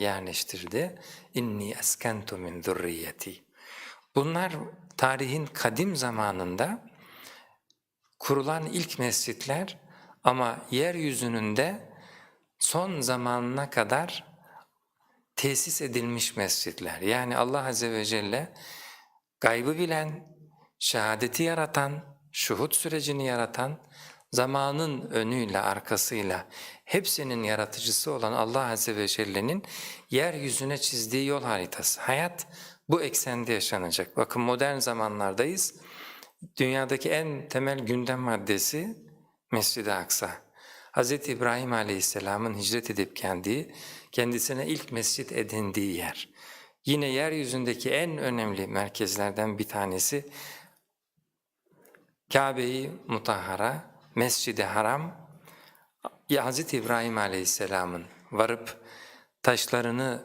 yerleştirdi. İnni eskentu min zurriyeti. Bunlar tarihin kadim zamanında kurulan ilk mescitler ama yeryüzünün de son zamanına kadar tesis edilmiş mescitler. Yani Allah Azze ve Celle gaybı bilen, şehadeti yaratan, şuhut sürecini yaratan, zamanın önüyle arkasıyla hepsinin yaratıcısı olan Allah Azze ve Celle'nin yeryüzüne çizdiği yol haritası. Hayat bu eksende yaşanacak. Bakın modern zamanlardayız. Dünyadaki en temel gündem maddesi Mescid-i Aksa. Hz. İbrahim Aleyhisselam'ın hicret edip geldiği, kendisine ilk mescit edindiği yer. Yine yeryüzündeki en önemli merkezlerden bir tanesi Kabe-i Mutahhara, Mescid-i Haram, ya Hz. İbrahim Aleyhisselam'ın varıp taşlarını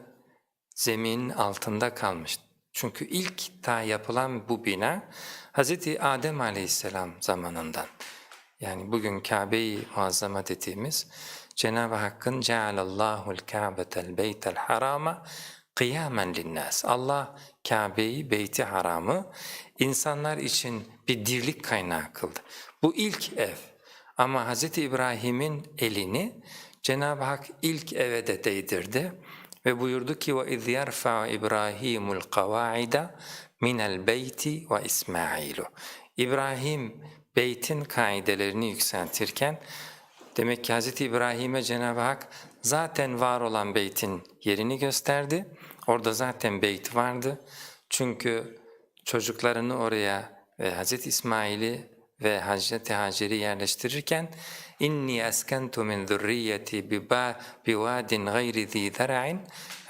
zeminin altında kalmış. Çünkü ilk ta yapılan bu bina Hz. Adem Aleyhisselam zamanından. Yani bugün Kabe-i Muazzama dediğimiz Cenab-ı Hakk'ın cealallahu'l Ka'betel beytel harama kıyamen linnas. Allah Kabe'yi, beyti haramı insanlar için bir dirlik kaynağı kıldı. Bu ilk ev. Ama Hz. İbrahim'in elini Cenab-ı Hak ilk eve de değdirdi ve buyurdu ki وَاِذْ يَرْفَعُ إِبْرَاهِيمُ الْقَوَاعِدَ مِنَ الْبَيْتِ وَاِسْمَاعِيلُ İbrahim beytin kaidelerini yükseltirken demek ki Hz. İbrahim'e Cenab-ı Hak zaten var olan beytin yerini gösterdi. Orada zaten beyt vardı. Çünkü çocuklarını oraya ve Hz. İsmail'i ve Hz. Hacer'i yerleştirirken inni eskentu min zurriyeti bi vadin gayri zi zara'in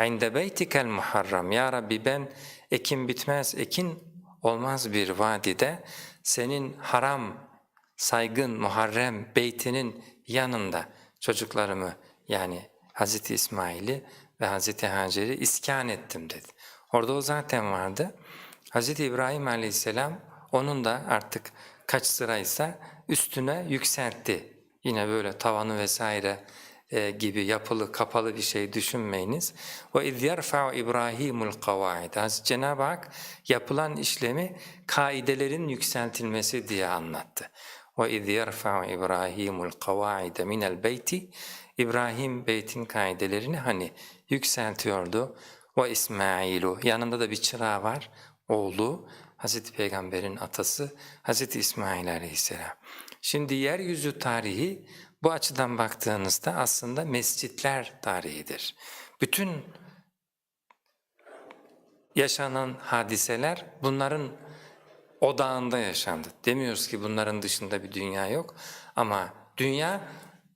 inde beytikel muharram ya Rabbi ben ekin bitmez ekin olmaz bir vadide senin haram saygın muharrem beytinin yanında çocuklarımı yani Hz. İsmail'i ve Hz. Hacer'i iskan ettim dedi. Orada o zaten vardı. Hz. İbrahim aleyhisselam onun da artık kaç sıraysa üstüne yükseltti. Yine böyle tavanı vesaire e, gibi yapılı kapalı bir şey düşünmeyiniz. Ve iz yerfa'u İbrahimul kavaid. Cenab-ı Hak yapılan işlemi kaidelerin yükseltilmesi diye anlattı. Ve iz yerfa'u İbrahimul kavaid minel beyti. İbrahim beytin kaidelerini hani yükseltiyordu. Ve İsmailu yanında da bir çırağı var oğlu Hazreti Peygamber'in atası Hazreti İsmail Aleyhisselam. Şimdi yeryüzü tarihi bu açıdan baktığınızda aslında mescitler tarihidir. Bütün yaşanan hadiseler bunların odağında yaşandı. Demiyoruz ki bunların dışında bir dünya yok ama dünya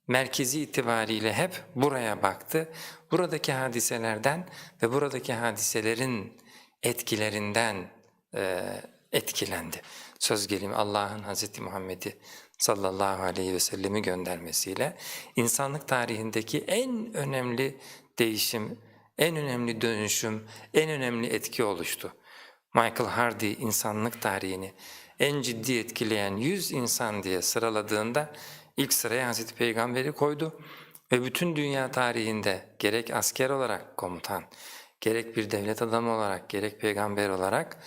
merkezi itibariyle hep buraya baktı. Buradaki hadiselerden ve buradaki hadiselerin etkilerinden e, etkilendi. Söz gelimi Allah'ın Hz. Muhammed'i sallallahu aleyhi ve sellemi göndermesiyle insanlık tarihindeki en önemli değişim, en önemli dönüşüm, en önemli etki oluştu. Michael Hardy insanlık tarihini en ciddi etkileyen 100 insan diye sıraladığında ilk sıraya Hazreti Peygamber'i koydu ve bütün dünya tarihinde gerek asker olarak komutan, gerek bir devlet adamı olarak, gerek peygamber olarak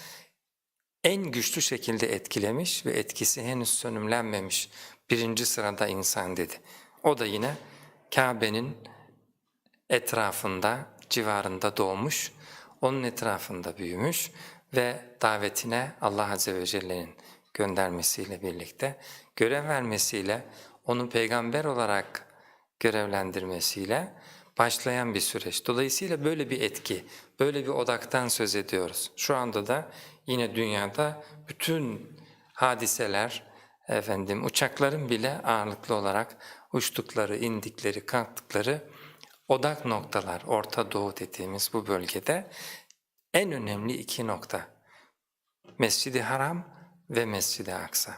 en güçlü şekilde etkilemiş ve etkisi henüz sönümlenmemiş birinci sırada insan dedi. O da yine Kabe'nin etrafında, civarında doğmuş, onun etrafında büyümüş ve davetine Allah Azze ve Celle'nin göndermesiyle birlikte, görev vermesiyle, onu peygamber olarak görevlendirmesiyle başlayan bir süreç. Dolayısıyla böyle bir etki, böyle bir odaktan söz ediyoruz. Şu anda da yine dünyada bütün hadiseler, efendim uçakların bile ağırlıklı olarak uçtukları, indikleri, kalktıkları odak noktalar, Orta Doğu dediğimiz bu bölgede en önemli iki nokta. Mescid-i Haram ve Mescid-i Aksa.